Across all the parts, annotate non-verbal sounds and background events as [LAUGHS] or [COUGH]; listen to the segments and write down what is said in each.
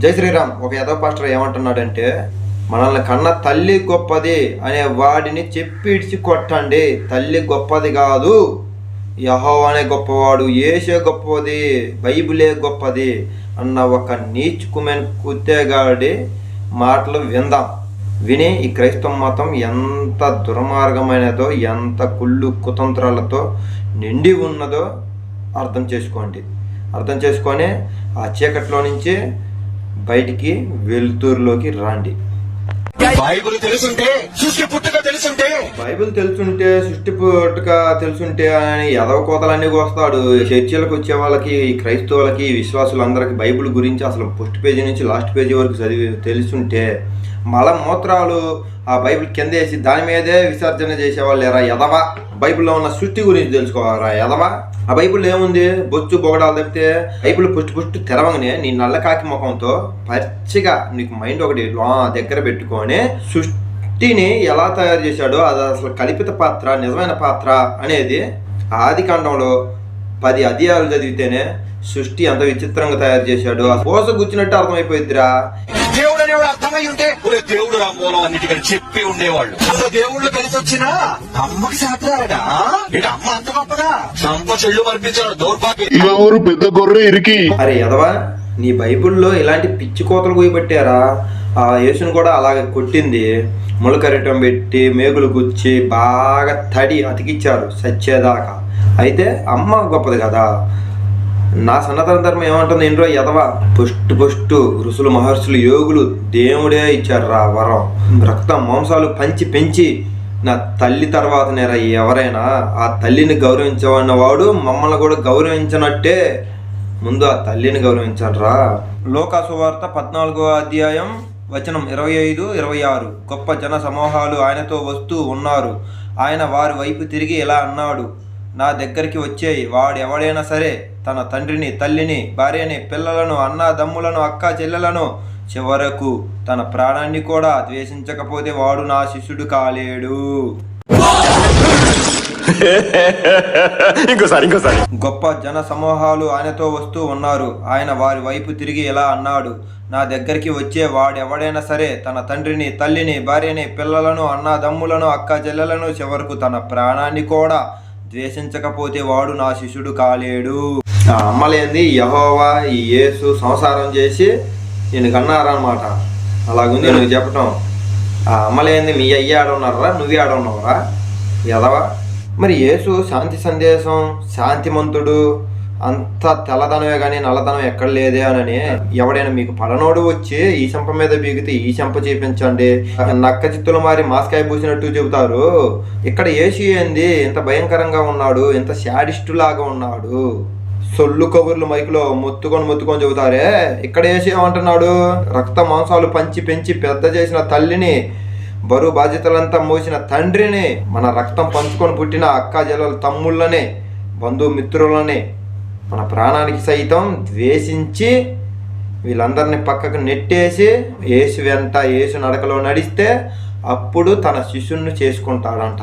జై శ్రీరామ్. ఒక యదవ పాస్టర్ ఏమంటున్నాడంటే మనల్ని కన్న తల్లి గొప్పది అనే వాడిని చెప్పి ఇడిచి కొట్టండి. తల్లి గొప్పది కాదు. యహో అనే గొప్పవాడు ఏసే గొప్పది బైబిలే గొప్పది అన్న ఒక నీచుకుమైన కుత్తేగాడి మాటలు విందాం. విని ఈ క్రైస్తవ మతం ఎంత దుర్మార్గమైనదో ఎంత కుళ్ళు కుతంత్రాలతో నిండి ఉన్నదో అర్థం చేసుకోండి. అర్థం చేసుకొని ఆ చీకట్లో నుంచి బయటికి వెలుతురులోకి రండి. బైబిల్ తెలుసుంటే సృష్టి పుట్టుక తెలుసుంటే. బైబిల్ తెలుసుంటే సృష్టి పుట్టుక తెలుసుంటే అని ఎదవ కోతలన్నీ కోస్తాడు. చర్చిలకు వచ్చే వాళ్ళకి క్రైస్తవులకి విశ్వాసులందరికీ బైబిల్ గురించి అసలు ఫస్ట్ పేజీ నుంచి లాస్ట్ పేజీ వరకు చదివి తెలుసుంటే మల మూత్రాలు ఆ బైబిల్ కింద వేసి దాని మీదే విసర్జన చేసేవాళ్ళు ఎరా ఎదవ బైబిల్లో ఉన్న సృష్టి గురించి తెలుసుకోవాలరా? ఎదవ ఆ బైబిల్ ఏముంది? బొచ్చు బొగడాలు తప్పితే బైబిల్ పుష్టి పుష్టి తెరవగానే నీ నల్ల కాకి ముఖంతో పచ్చిగా నీకు మైండ్ ఒకటి దగ్గర పెట్టుకొని సృష్టిని ఎలా తయారు చేశాడో అది అసలు కల్పిత పాత్ర నిజమైన పాత్ర అనేది ఆది కాండంలో పది అధ్యాయాలు చదివితేనే సృష్టి ఎంత విచిత్రంగా తయారు చేశాడు. ఆ పోస గుచ్చినట్టు అర్థమైపోయిద్దిరా. దేవుడు అర్థమై ఉంటే ఒరే దేవుడు రా మూలం అన్నిటికని చెప్పి ఉండేవాళ్ళు. అసలు దేవుళ్ళు కలిసి వచ్చినా అమ్మకి శాతారట ఇటు అమ్మ అంత గొప్పదా? సంప చెల్లు మర్పించాడు దౌర్భాగ్యం. ఊరు పెద్ద గొర్రె ఇరికి. అరే ఎదవా నీ బైబిల్లో ఇలాంటి పిచ్చి కోతలు కూయబట్టారా ఆ యేసుని కూడా అలాగే కొట్టింది. ములకరటం పెట్టి మేగులు గుచ్చి బాగా తడి అతికిచ్చారు సచ్చేదాకా. అయితే అమ్మ గొప్పది కదా. నా సనాతన ధర్మం ఏమంటుంది? ఇంట్లో యదవ? పుష్టు పుష్టు ఋషులు మహర్షులు యోగులు దేవుడే ఇచ్చారా వరం. రక్తం మాంసాలు పంచి పెంచి నా తల్లి తర్వాత నేరా ఎవరైనా ఆ తల్లిని గౌరవించవన్నవాడు మమ్మల్ని కూడా గౌరవించినట్టే ముందు ఆ తల్లిని గౌరవించాలరా లోకాసువార్త పద్నాలుగో అధ్యాయం వచనం ఇరవై ఐదు ఇరవై ఆరు. గొప్ప జన సమూహాలు ఆయనతో వస్తూ ఉన్నారు. ఆయన వారి వైపు తిరిగి ఇలా అన్నాడు నా దగ్గరికి వచ్చేయి. వాడు ఎవడైనా సరే తన తండ్రిని తల్లిని భార్యని పిల్లలను అన్న దమ్ములను అక్క చెల్లెలను చివరకు తన ప్రాణాన్ని కూడా ద్వేషించకపోతే వాడు నా శిష్యుడు కాలేడు. [LAUGHS] ఇంకోసారి ఇంకోసారి. గొప్ప జన సమూహాలు ఆయనతో వస్తూ ఉన్నారు. ఆయన వారి వైపు తిరిగి ఇలా అన్నాడు. నా దగ్గరికి వచ్చే వాడెవడైనా సరే తన తండ్రిని తల్లిని భార్యని పిల్లలను అన్నదమ్ములను అక్క చెల్లెలను చివరకు తన ప్రాణాన్ని కూడా ద్వేషించకపోతే వాడు నా శిష్యుడు కాలేడు. ఆ అమ్మలేంది యహోవా ఈ యేసు సంసారం చేసి నేను కన్నారనమాట అలాగుంది నువ్వు చెప్పటం. ఆ అమ్మలేంది మీ అయ్య ఆడున్నారా నువ్వే ఆడున్నావురా ఎదవా మరి యేసు శాంతి సందేశం శాంతిమంతుడు అంత తెల్లదనమే కానీ నల్లదనం ఎక్కడ లేదే అని ఎవడైనా మీకు పడనోడు వచ్చి ఈ చెంప మీద బీగితే ఈ చెంప చూపించండి. నక్క చిత్తులు మారి మాస్కాయ పూసినట్టు చెబుతారు. ఇక్కడ ఏసీ ఏంది? ఇంత భయంకరంగా ఉన్నాడు. ఇంత శాడిస్టు లాగా ఉన్నాడు. సొల్లు కబుర్లు మైకులో మొత్తుకొని మొత్తుకొని చెబుతారే. ఇక్కడ ఏసీ ఏమంటున్నాడు? రక్త మాంసాలు పంచి పెంచి పెద్ద చేసిన తల్లిని బరువు బాధ్యతలంతా మోసిన తండ్రిని మన రక్తం పంచుకొని పుట్టిన అక్క జల్లల తమ్ముళ్ళని బంధుమిత్రులని మన ప్రాణానికి సైతం ద్వేషించి వీళ్ళందరినీ పక్కకు నెట్టేసి యేసు వెంట యేసు నడకలో నడిస్తే అప్పుడు తన శిష్యుణ్ణి చేసుకుంటాడంట.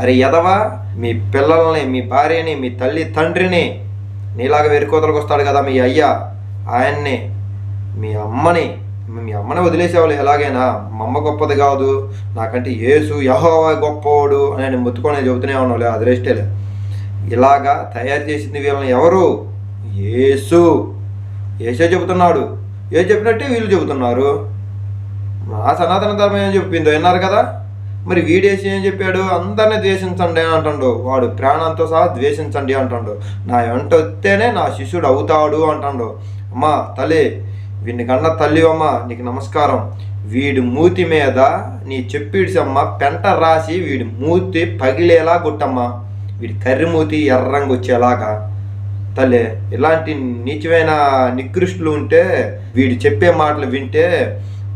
అరే ఎదవా మీ పిల్లల్ని మీ భార్యని మీ తల్లి తండ్రిని నీలాగా వెరుకోతలకు వస్తాడు కదా మీ అయ్య ఆయన్ని మీ అమ్మని మీ అమ్మని వదిలేసేవాళ్ళు ఎలాగైనా? మా అమ్మ గొప్పది కాదు నాకంటే యేసు యహోవా గొప్పవాడు అని మొత్తుకొని ముత్తుకొని చెబుతూనే ఉన్నావులే అది ఇలాగా తయారు చేసింది వీళ్ళని ఎవరు? యేసు. యేసే చెబుతున్నాడు. ఏ చెప్పినట్టే వీళ్ళు చెబుతున్నారు. మా సనాతన ధర్మం ఏం చెప్పిందో విన్నారు కదా? మరి వీడేసి ఏం చెప్పాడు? అందరిని ద్వేషించండి అని అంటాడు. వాడు ప్రాణంతో సహా ద్వేషించండి అంటాడు. నా వెంట వస్తేనే నా శిష్యుడు అవుతాడు అంటాడు. అమ్మా తల్లి వీడిని కన్న తల్లి అమ్మ నీకు నమస్కారం. వీడి మూతి మీద నీ చెప్పిడిసమ్మ పెంట రాసి వీడి మూతి పగిలేలా కొట్టమ్మా. వీడి కర్రిమూతి ఎర్రంగా వచ్చేలాగా. తలే ఇలాంటి నీచమైన నికృష్టులు ఉంటే వీడు చెప్పే మాటలు వింటే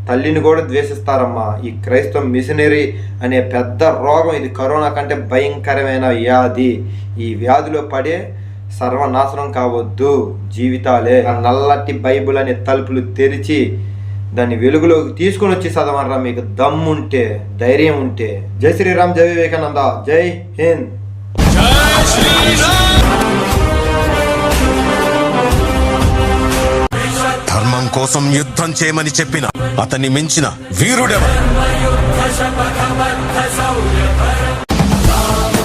తల్లిని కూడా ద్వేషిస్తారమ్మా. ఈ క్రైస్తవ మిషనరీ అనే పెద్ద రోగం ఇది కరోనా కంటే భయంకరమైన వ్యాధి. ఈ వ్యాధిలో పడే సర్వనాశనం కావద్దు జీవితాలే. ఆ నల్లటి బైబిల్ అనే తలుపులు తెరిచి దాన్ని వెలుగులోకి తీసుకొని వచ్చి చదవనరా మీకు. దమ్ముంటే ధైర్యం ఉంటే. జై శ్రీరామ్ జై వివేకానంద. జై హింద్. ధర్మం కోసం యుద్ధం చేయమని చెప్పిన అతన్ని మించిన వీరుడెవరు